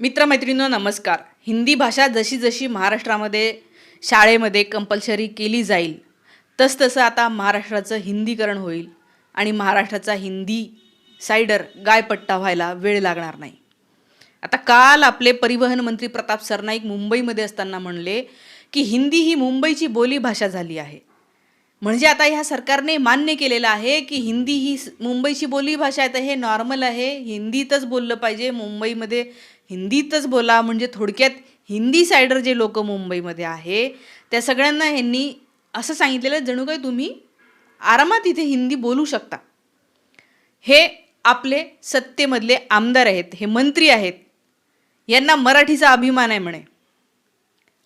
मित्रमैत्रिणींनो नमस्कार. हिंदी भाषा जशी जशी महाराष्ट्रामध्ये शाळेमध्ये कंपल्सरी केली जाईल तसतसं आता महाराष्ट्राचं हिंदीकरण होईल आणि महाराष्ट्राचा हिंदी सायडर गायपट्टा व्हायला वेळ लागणार नाही. आता काल आपले परिवहन मंत्री प्रताप सरनाईक मुंबईमध्ये असताना म्हणले की हिंदी ही मुंबईची बोलीभाषा झाली आहे. म्हणजे आता ह्या सरकारने मान्य केलेलं आहे की हिंदी ही मुंबईची मुंबईची बोलीभाषा आहे तर हे नॉर्मल आहे. हिंदीतच बोललं पाहिजे. मुंबईमध्ये हिंदीतच बोला. म्हणजे थोडक्यात हिंदी सायडर जे लोक मुंबईमध्ये आहे त्या सगळ्यांना ह्यांनी असं सांगितलेलं जणू काय तुम्ही आरामात इथे हिंदी बोलू शकता. हे आपले सत्तेमधले आमदार आहेत हे मंत्री आहेत. यांना मराठीचा अभिमान आहे म्हणे.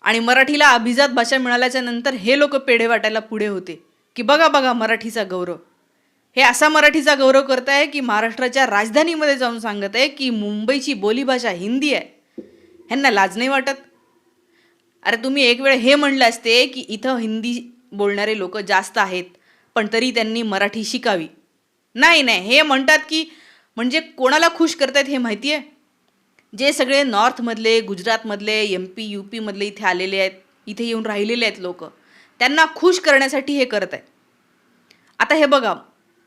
आणि मराठीला अभिजात भाषा मिळाल्याच्या नंतर हे लोक पेढे वाटायला पुढे होते. की बघा बघा मराठीचा गौरव. हे असा मराठीचा गौरव करत आहे की महाराष्ट्राच्या राजधानीमध्ये जाऊन सांगत आहे की मुंबईची बोलीभाषा हिंदी आहे. ह्यांना लाज नाही वाटत? अरे तुम्ही एक वेळ हे म्हणलं असते की इथं हिंदी बोलणारे लोक जास्त आहेत पण तरी त्यांनी मराठी शिकावी. नाही नाही हे म्हणतात की म्हणजे कोणाला खुश करतायत हे माहिती आहे जे सगळे नॉर्थमधले गुजरातमधले एम पी यू पीमधले इथे आलेले आहेत इथे येऊन राहिलेले आहेत लोक त्यांना खुश करण्यासाठी हे करत आहेत. आता हे बघा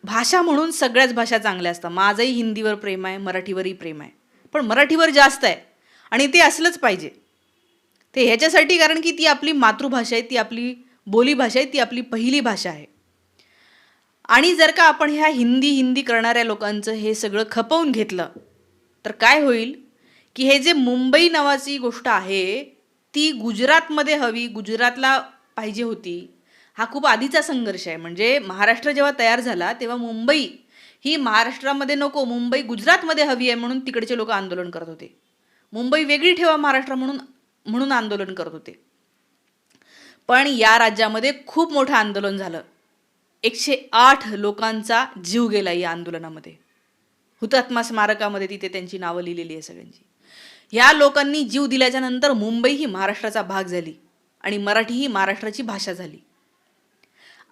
भाषा म्हणून सगळ्याच भाषा चांगल्या असतात. माझंही हिंदीवर प्रेम आहे मराठीवरही प्रेम आहे. पण मराठीवर जास्त आहे. आणि ते असलंच पाहिजे. ते ह्याच्यासाठी कारण की ती आपली मातृभाषा आहे ती आपली बोलीभाषा आहे ती आपली पहिली भाषा आहे. आणि जर का आपण ह्या हिंदी हिंदी करणाऱ्या लोकांचं हे सगळं खपवून घेतलं तर काय होईल? की हे जे मुंबई नावाची गोष्ट आहे ती गुजरातमध्ये हवी गुजरातला पाहिजे होती. हा खूप आधीचा संघर्ष आहे. म्हणजे महाराष्ट्र जेव्हा तयार झाला तेव्हा मुंबई ही महाराष्ट्रामध्ये नको मुंबई गुजरातमध्ये हवी आहे म्हणून तिकडचे लोक आंदोलन करत होते. मुंबई वेगळी ठेवा महाराष्ट्र म्हणून म्हणून आंदोलन करत होते. पण या राज्यामध्ये खूप मोठं आंदोलन झालं. एकशे आठ लोकांचा जीव गेला या आंदोलनामध्ये. हुतात्मा स्मारकामध्ये तिथे त्यांची नावं लिहिलेली आहे सगळ्यांची. ह्या लोकांनी जीव दिल्याच्या नंतर मुंबई ही महाराष्ट्राचा भाग झाली आणि मराठी ही महाराष्ट्राची भाषा झाली.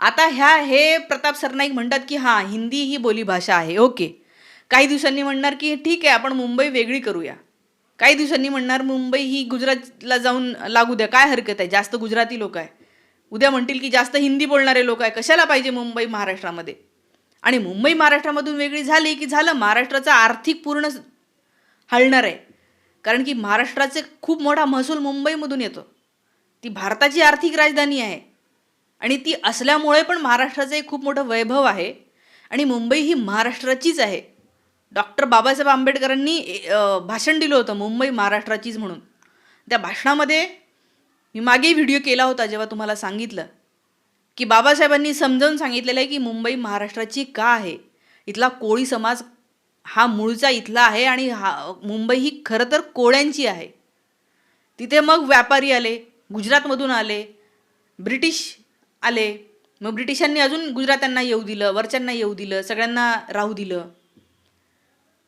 आता ह्या हे प्रताप सरनाईक म्हणतात की हां हिंदी ही बोलीभाषा आहे. ओके. काही दिवसांनी म्हणणार की ठीक आहे आपण मुंबई वेगळी करूया. काही दिवसांनी म्हणणार मुंबई ही गुजरातला जाऊन लागू द्या काय हरकत आहे? जास्त गुजराती लोक आहे. उद्या म्हणतील की जास्त हिंदी बोलणारे लोक आहे कशाला पाहिजे मुंबई महाराष्ट्रामध्ये? आणि मुंबई महाराष्ट्रामधून वेगळी झाली की झालं महाराष्ट्राचा आर्थिक पूर्ण हलणार आहे. कारण की महाराष्ट्राचे खूप मोठा महसूल मुंबईमधून येतो. ती भारताची आर्थिक राजधानी आहे. आणि ती असल्यामुळे पण महाराष्ट्राचं एक खूप मोठं वैभव आहे. आणि मुंबई ही महाराष्ट्राचीच आहे. डॉक्टर बाबासाहेब आंबेडकरांनी भाषण दिलं होतं मुंबई महाराष्ट्राचीच म्हणून. त्या भाषणामध्ये मी मागे व्हिडिओ केला होता जेव्हा तुम्हाला सांगितलं की बाबासाहेबांनी समजावून सांगितलेलं आहे की मुंबई महाराष्ट्राची का आहे? इथला कोळी समाज हा मूळचा इथला आहे आणि हा मुंबई ही खरं तर कोळ्यांची आहे. तिथे मग व्यापारी आले गुजरातमधून आले ब्रिटिश आले. मग ब्रिटिशांनी अजून गुजरात्यांना येऊ दिलं वरच्यांना येऊ दिलं सगळ्यांना राहू दिलं.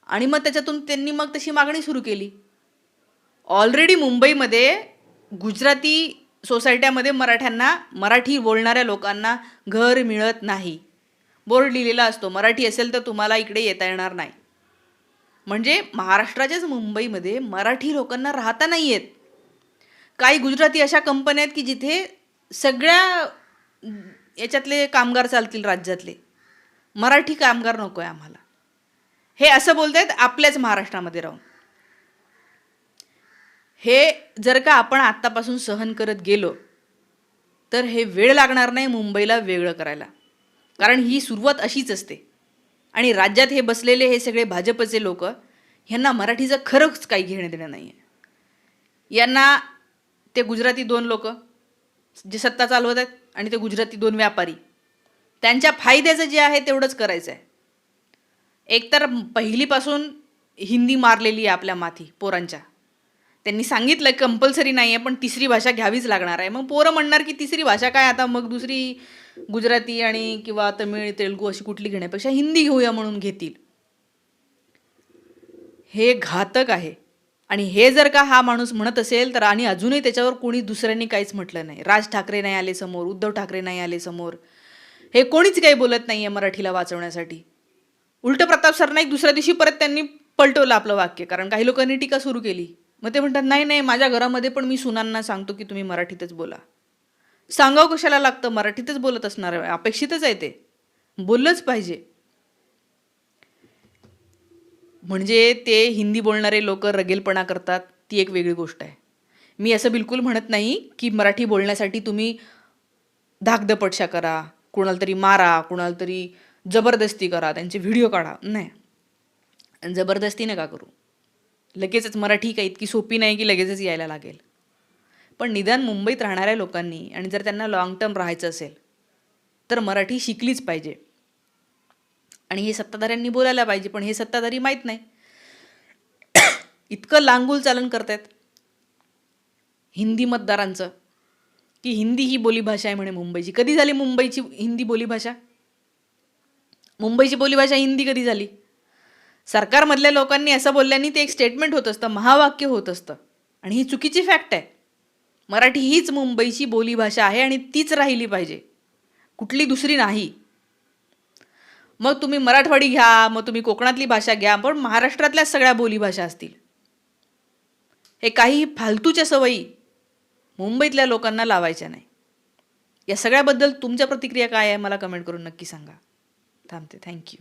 आणि मग त्याच्यातून त्यांनी मग तशी मागणी सुरू केली. ऑलरेडी मुंबईमध्ये गुजराती सोसायट्यामध्ये मराठ्यांना मराठी बोलणाऱ्या लोकांना घर मिळत नाही. बोर्ड लिहिलेला असतो मराठी असेल तर तुम्हाला इकडे येता येणार नाही. म्हणजे महाराष्ट्राच्याच मुंबईमध्ये मराठी लोकांना राहता नाही आहेत काही गुजराती अशा कंपन्या आहेत की जिथे सगळ्या याच्यातले कामगार चालतील राज्यातले. मराठी कामगार नको आहे आम्हाला. हे असं बोलतायत आपल्याच महाराष्ट्रामध्ये राहून. हे जर का आपण आत्तापासून सहन करत गेलो तर हे वेळ लागणार नाही मुंबईला वेगळं करायला. कारण ही सुरुवात अशीच असते. आणि राज्यात हे बसलेले हे सगळे भाजपचे लोक ह्यांना मराठीचं खरंच काही घेणं देणं नाही आहे यांना ते गुजराती दोन लोक जे सत्ता चालवत आहेत आणि ते गुजराती दोन व्यापारी. त्यांच्या फायद्याचं जे आहे तेवढंच करायचं आहे एकतर पहिलीपासून हिंदी मारलेली आहे आपल्या माथी पोरांच्या. त्यांनी सांगितलं कंपल्सरी नाही आहे पण तिसरी भाषा घ्यावीच लागणार आहे. मग पोरं म्हणणार की तिसरी भाषा काय आता? मग दुसरी गुजराती आणि किंवा तमिळ तेलुगू अशी कुठली घेण्यापेक्षा हिंदी घेऊया म्हणून घेतील. हे घातक आहे. आणि हे जर का हा माणूस म्हणत असेल तर आणि अजूनही त्याच्यावर कोणी दुसऱ्यांनी काहीच म्हटलं नाही. राज ठाकरे नाही आले समोर उद्धव ठाकरे नाही आले समोर. हे कोणीच काही बोलत नाही आहे मराठीला वाचवण्यासाठी. उलट प्रताप सरनाईक दुसऱ्या दिवशी परत त्यांनी पलटवलं आपलं वाक्य कारण काही लोकांनी टीका सुरू केली. मग ते म्हणतात नाही नाही माझ्या घरामध्ये पण मी सुनांना सांगतो की तुम्ही मराठीतच बोला. सांगावं कशाला लागतं? मराठीतच बोलत असणार आहे. अपेक्षितच आहे ते. बोललंच पाहिजे. म्हणजे ते हिंदी बोलणारे लोक रगेलपणा करतात ती एक वेगळी गोष्ट आहे. मी असं बिलकुल म्हणत नाही की मराठी बोलण्यासाठी तुम्ही धाकदपटशा करा कुणाला तरी मारा कुणाला तरी जबरदस्ती करा त्यांचे व्हिडिओ काढा. नाही. जबरदस्ती नका करू. लगेचच मराठी काही इतकी सोपी नाही की लगेचच यायला लागेल. पण निदान मुंबईत राहणाऱ्या लोकांनी आणि जर त्यांना लाँग टर्म राहायचं असेल तर मराठी शिकलीच पाहिजे. आणि हे सत्ताधाऱ्यांनी बोलायला पाहिजे पण हे सत्ताधारी माहीत नाही. इतकं लांगूल चालन करतायत हिंदी मतदारांचं की हिंदी ही बोलीभाषा आहे म्हणे मुंबईची. कधी झाली मुंबईची हिंदी बोलीभाषा? मुंबईची बोलीभाषा हिंदी कधी झाली? सरकारमधल्या लोकांनी असं बोलल्याने ते एक स्टेटमेंट होत असतं महावाक्य होत असतं. आणि ही चुकीची फॅक्ट आहे. मराठी हीच मुंबईची बोलीभाषा आहे आणि तीच राहिली पाहिजे. कुठली दुसरी नाही. मग तुम्ही मराठवाडी घ्या मग तुम्ही कोकणातली भाषा घ्या पण महाराष्ट्रातल्या सगळ्या बोलीभाषा असतील. हे काही फालतूच्या सवयी मुंबईतल्या लोकांना लावायच्या नाही. या सगळ्याबद्दल तुमच्या प्रतिक्रिया काय आहे मला कमेंट करून नक्की सांगा. थांबते. थँक्यू